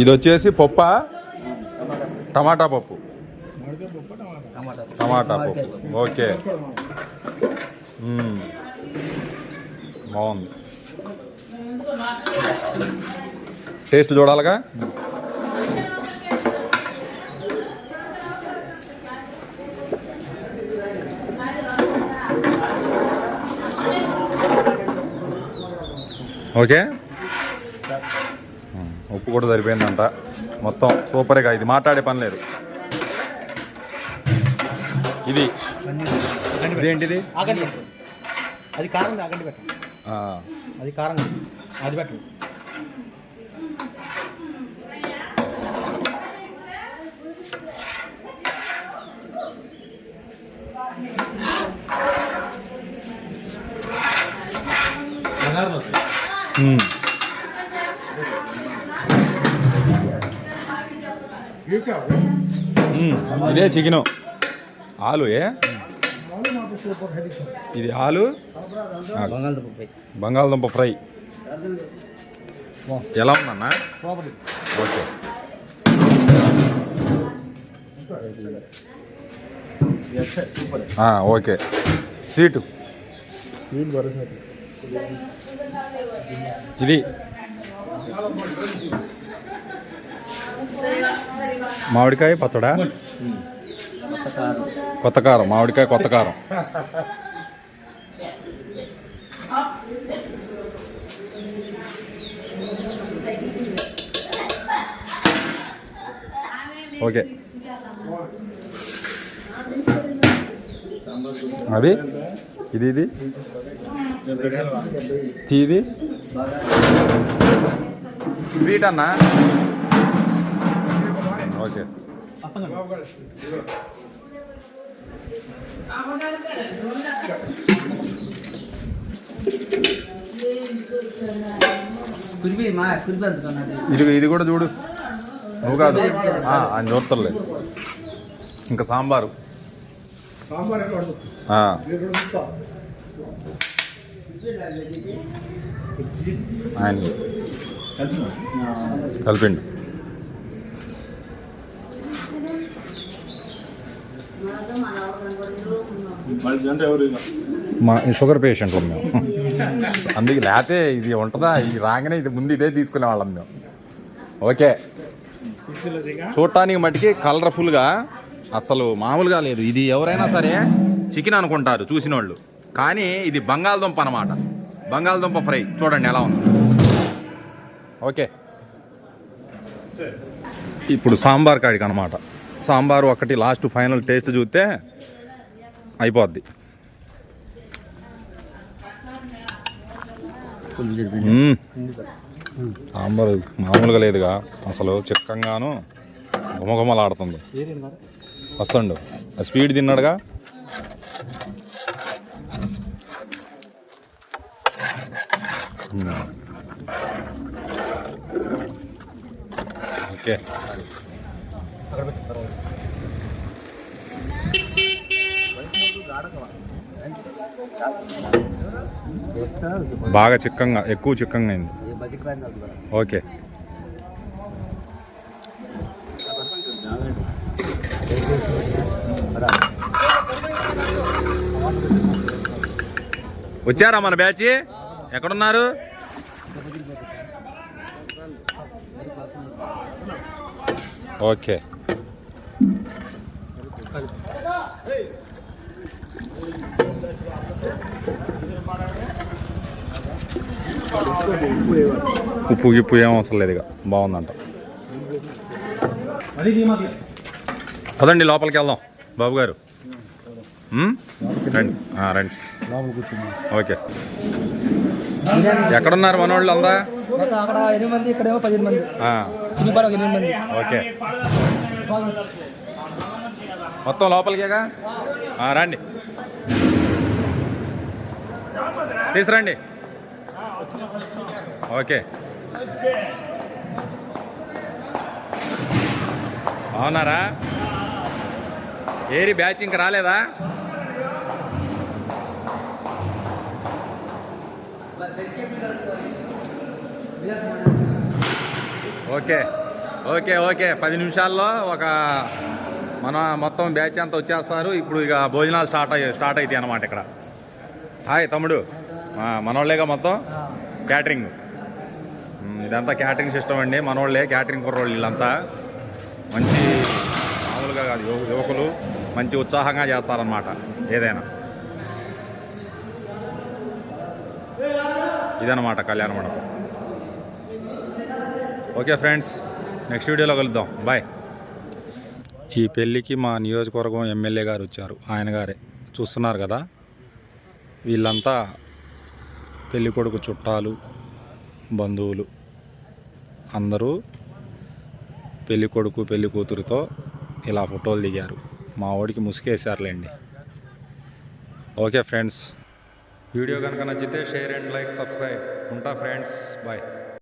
ఇది వచ్చేసి పప్ప? టమాటా పప్పు. టమాటా పప్పు. ఓకే. బాగుంది. టేస్ట్ చూడాలిగా? ఓకే. ఉప్పు కూడా సరిపోయిందంట. మొత్తం సూపర్గా ఇది మాట్లాడే పని లేదు. ఇది ఇదేంటిది. అది కారం ఆగండి పెట్టు ఆ, అది కారం అది పెట్టు మ్మ్. ఇదే చికెను. ఆలు ఏ? ఇది ఆలు? బంగాళదుంప ఫ్రై. ఎలా ఉందన్నా? ఓకే. ఓకే. సీటు. ఇది. మామిడికాయ పచ్చడా? కొత్త కారం మామిడికాయ కొత్త కారం. ఓకే. అది? ఇది ఇది? తీది స్వీట్ అన్నా ఓకే. అందుకున్నది ఇది ఇది కూడా చూడు. నువ్వు కాదు. ఆ, ఆయన చూడతలేదు ఇంకా సాంబారు. ఆ, ఆయన కలిపిండు. మా షుగర్ పేషెంట్లు మేము. అందుకే లేకపోతే ఇది ఉంటుందా? ఇది రాగానే ఇది ముందు ఇదే తీసుకునే వాళ్ళం మేము. ఓకే. చూడటానికి మటుకి కలర్ఫుల్గా అసలు మామూలుగా లేదు. ఇది ఎవరైనా సరే చికెన్ అనుకుంటారు చూసిన వాళ్ళు కానీ ఇది బంగాళదుంప అనమాట బంగాళదుంప ఫ్రై. చూడండి ఎలా ఉంది. ఓకే. ఇప్పుడు సాంబార్ కాడికి అనమాట సాంబార్ ఒకటి లాస్ట్ ఫైనల్ టేస్ట్ చూస్తే అయిపోద్ది. సాంబార్ మామూలుగా లేదుగా. అసలు చిక్కంగాను గుమగుమలాడుతుంది వస్తుండు. ఆ స్పీడ్ తిన్నాడుగా. ఓకే. బాగా చిక్కంగా ఎక్కువ చిక్కంగా అయింది ఓకే. వచ్చారా మన బ్యాచ్? ఎక్కడున్నారు? ఓకే. ఉప్పు గిప్పు ఏం అవసరం లేదు ఇక. బాగుందంట. పదండి లోపలికి వెళ్దాం. బాబు గారు? రండి. రండి. ఓకే. ఎక్కడున్నారు మనోళ్ళు అందా మొత్తం అక్కడ ఎనిమిది మంది ఇక్కడేమో పదిహేను మంది. ఆ, చిన్నపాడు ఒక ఎనిమిది మంది. ఓకే. మొత్తం లోపలికేగా? రండి. తీసురండి ఓకే. అవునారా ఏరి బ్యాచ్ ఇంక రాలేదా? ఓకే. Okay okay. పది నిమిషాల్లో ఒక మన మొత్తం బ్యాచ్ అంతా వచ్చేస్తారు. ఇప్పుడు ఇక భోజనాలు స్టార్ట్ అయ్యి స్టార్ట్ అవుతాయి అన్నమాట ఇక్కడ. హాయ్ తమ్ముడు. మనోళ్ళేగా మొత్తం? క్యాటరింగ్. ఇదంతా క్యాటరింగ్ సిస్టమ్ అండి. మనోళ్ళే క్యాటరింగ్ కుర్రోళ్ళు వీళ్ళంతా. మంచి మామూలుగా కాదు యువ- యువకులు మంచి ఉత్సాహంగా చేస్తారనమాట ఏదైనా. ఇదన్నమాట కళ్యాణ మండపం. ఓకే ఫ్రెండ్స్ నెక్స్ట్ వీడియోలో కలుద్దాం. బాయ్. ఈ పెళ్ళికి మా నియోజకవర్గం ఎమ్మెల్యే గారు వచ్చారు ఆయన గారే. చూస్తున్నారు కదా? వీళ్ళంతా పెళ్ళి కొడుకు చుట్టాలు బంధువులు అందరూ పెళ్ళి కొడుకు పెళ్ళి కూతురుతో ఇలా ఫోటోలు దిగారు. మా వాడికి ముసుగేశారులేండి ఓకే ఫ్రెండ్స్. వీడియో కనుక నచ్చితే షేర్ అండ్ లైక్ సబ్స్క్రైబ్. ఉంటా ఫ్రెండ్స్. బాయ్.